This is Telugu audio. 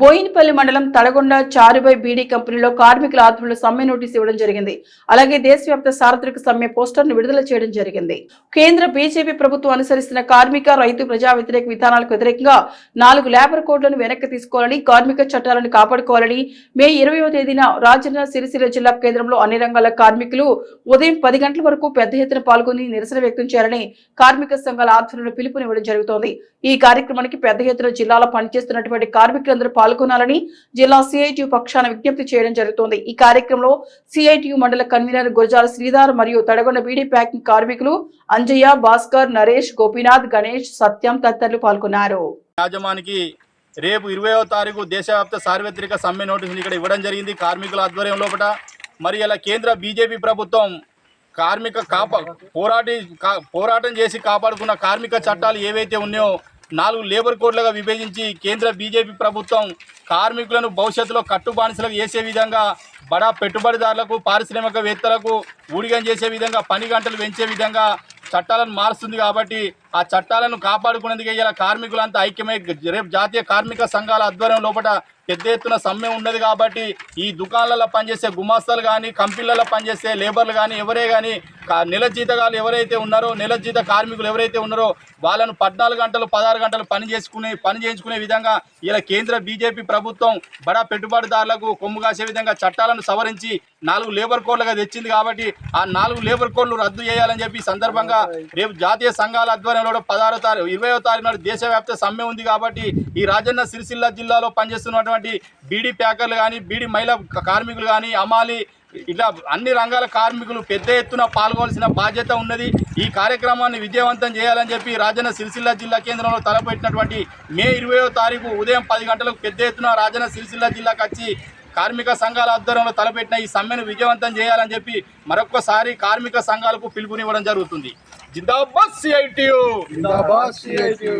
బోయినపల్లి మండలం తడగొండ చారుబై బీడీ కంపెనీలో కార్మికుల ఆధ్వర్యంలో సమ్మె నోటీస్ ఇవ్వడం జరిగింది. అలాగే దేశవ్యాప్త సార్వత్రిక సమ్మె పోస్టర్ను విడుదల చేయడం జరిగింది. కేంద్ర బీజేపీ ప్రభుత్వం అనుసరిస్తున్న కార్మిక రైతు ప్రజా వ్యతిరేక విధానాలకు వ్యతిరేకంగా నాలుగు లేబర్ కోడ్లను వెనక్కి తీసుకోవాలని కార్మిక చట్టాలను కాపాడుకోవాలని మే ఇరవయో తేదీన రాజన్న సిరిసిల్ల జిల్లా కేంద్రంలో అన్ని రంగాల కార్మికులు ఉదయం పది గంటల వరకు పెద్ద ఎత్తున పాల్గొని నిరసన వ్యక్తం చేయాలని కార్మిక సంఘాల ఆధ్వర్యంలో పిలుపునివ్వడం జరుగుతోంది. ఈ కార్యక్రమానికి పెద్ద ఎత్తున జిల్లాలో పనిచేస్తున్నటువంటి కార్మికులందరూ పాల్గొనాలని జిల్లా సిఐటియు పక్షాన విజ్ఞప్తి చేయడం జరుగుతోంది. ఈ కార్యక్రమంలో సిఐటియు మండల కన్వీనర్ గురజాల శ్రీధర్ మరియు తడగొండ బీడీ ప్యాకింగ్ కార్మికులు అంజయ్య భాస్కర్ నరేష్ గోపీనాథ్ గణేష్ సత్యం తదితరులు పాల్గొన్నారు. యాజమానికి రేపు ఇరవయో తారీఖు దేశవ్యాప్త సార్వత్రిక సమ్మె నోటీసులు ఇక్కడ ఇవ్వడం జరిగింది కార్మికుల ఆధ్వర్యం లోపల మరి ఇలా కేంద్ర బీజేపీ ప్రభుత్వం కార్మిక కాపా పోరాటి కా- పోరాటం చేసి కాపాడుకున్న కార్మిక చట్టాలు ఏవైతే ఉన్నాయో నాలుగు లేబర్ కోడ్లుగా విభజించి కేంద్ర బీజేపీ ప్రభుత్వం కార్మికులను భవిష్యత్తులో కట్టుబానిసలకు చేసే విధంగా బడా పెట్టుబడిదారులకు పారిశ్రామికవేత్తలకు ఊడిగం చేసే విధంగా పని గంటలు పెంచే విధంగా చట్టాలను మారుస్తుంది కాబట్టి ఆ చట్టాలను కాపాడుకునేందుకు ఇలా కార్మికులంతా ఐక్యమై రేపు జాతీయ కార్మిక సంఘాల ఆధ్వర్యం లోపల పెద్ద ఎత్తున సమ్మె ఉన్నది కాబట్టి ఈ దుకాణాలలో పనిచేసే గుమాస్తాలు కానీ కంపెనీలలో పనిచేసే లేబర్లు కానీ ఎవరే కానీ నెల జీతగాలు ఎవరైతే ఉన్నారో నెల జీత కార్మికులు ఎవరైతే ఉన్నారో వాళ్ళను పద్నాలుగు గంటలు పదహారు గంటలు పని చేసుకునే పని చేయించుకునే విధంగా ఇలా కేంద్ర బీజేపీ ప్రభుత్వం బడా పెట్టుబడిదారులకు కొమ్ము కాసే విధంగా చట్టాలను సవరించి నాలుగు లేబర్ కోడ్లుగా తెచ్చింది కాబట్టి ఆ నాలుగు లేబర్ కోడ్లు రద్దు చేయాలని చెప్పి సందర్భంగా రేపు జాతీయ సంఘాల ఆధ్వర్యంలో పదహారో తారీఖు ఇరవయో తారీఖు నాడు దేశవ్యాప్త సమ్మె ఉంది కాబట్టి ఈ రాజన్న సిరిసిల్ల జిల్లాలో పనిచేస్తున్నటువంటి బీడీ ప్యాకర్లు కానీ బీడీ మహిళా కార్మికులు కానీ అమాలి ఇట్లా అన్ని రంగాల కార్మికులు పెద్ద ఎత్తున పాల్గొవలసిన బాధ్యత ఉన్నది. ఈ కార్యక్రమాన్ని విజయవంతం చేయాలని చెప్పి రాజన్న సిరిసిల్ల జిల్లా కేంద్రంలో తలపెట్టినటువంటి మే ఇరవయో తారీఖు ఉదయం పది గంటలకు పెద్ద ఎత్తున రాజన్న సిరిసిల్ల జిల్లాకు వచ్చి కార్మిక సంఘాల ఆధ్వర్యంలో తలపెట్టిన ఈ సమ్మెను విజయవంతం చేయాలని చెప్పి మరొకసారి కార్మిక సంఘాలకు పిలుపునివ్వడం జరుగుతుంది. జిందాబాద్ సిఐటియు జిందాబాద్ సిఐటియు